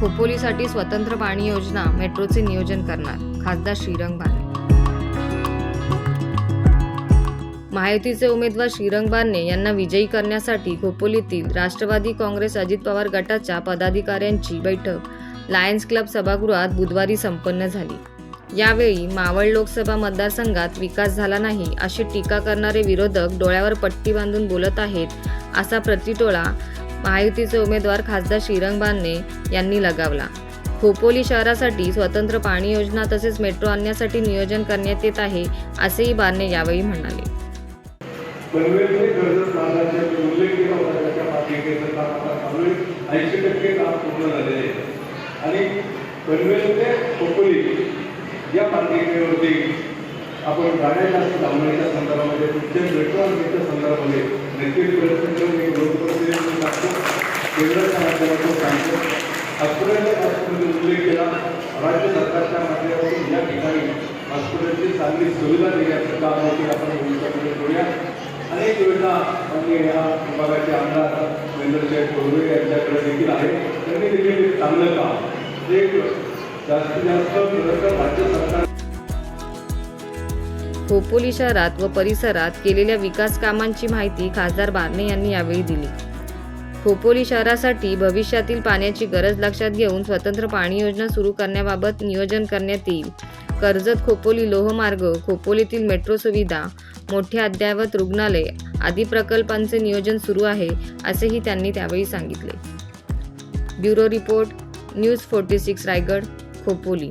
खोपोलीसाठी स्वतंत्र पाणी योजना मेट्रोचे नियोजन करणार खासदार श्रीरंग बारणे महायुतीचे उमेदवार श्रीरंग बारणे यांना विजयी करण्यासाठी खोपोलीतील राष्ट्रवादी काँग्रेस अजित पवार गटाच्या पदाधिकाऱ्यांची बैठक लायन्स क्लब सभागृहात बुधवारी संपन्न झाली. यावेळी मावळ लोकसभा मतदारसंघात विकास झाला नाही अशी टीका करणारे विरोधक डोळ्यावर पट्टी बांधून बोलत आहेत असा प्रतिटोळा महायुतीचे उमेदवार खासदार श्रीरंग बारणे यांनी लगावला. खोपोली शहरासाठी स्वतंत्र पाणी योजना तसेच मेट्रो आणण्यासाठी नियोजन करण्यात येत आहे असेही बारणे यावेळी म्हणाले. आणि खोपोली या पालिकेवरती आपण गाड्याच्या लावण्याच्या संदर्भामध्ये पुढच्या मेट्रो आणण्याच्या संदर्भामध्ये नक्कीच प्रयत्न करून एक केंद्राच्या माध्यमातून सांगतो हॉस्पिटलच्या बाबतीमध्ये उल्लेख केला राज्य सरकारच्या माध्यमातून या ठिकाणी हॉस्पिटलची चांगली सुविधा देण्याचं आपण करूया. अनेक योजना या विभागाचे आमदार कोरवे यांच्याकडे देखील आहे त्यांनी देखील एक चांगलं काम एक जास्तीत जास्त राज्य सरकार खोपोली शहरात व परिसरात केलेल्या विकास कामांची माहिती खासदार बारणे यांनी यावेळी दिली. खोपोली शहरासाठी भविष्यातील पाण्याची गरज लक्षात घेऊन स्वतंत्र पाणी योजना सुरू करण्याबाबत नियोजन करण्यात येईल. कर्जत खोपोली लोहमार्ग खोपोलीतील मेट्रो सुविधा मोठे अद्ययावत रुग्णालय आदी प्रकल्पांचे नियोजन सुरू आहे असेही त्यांनी त्यावेळी सांगितले. Bureau report news forty six Raigad Khopoli.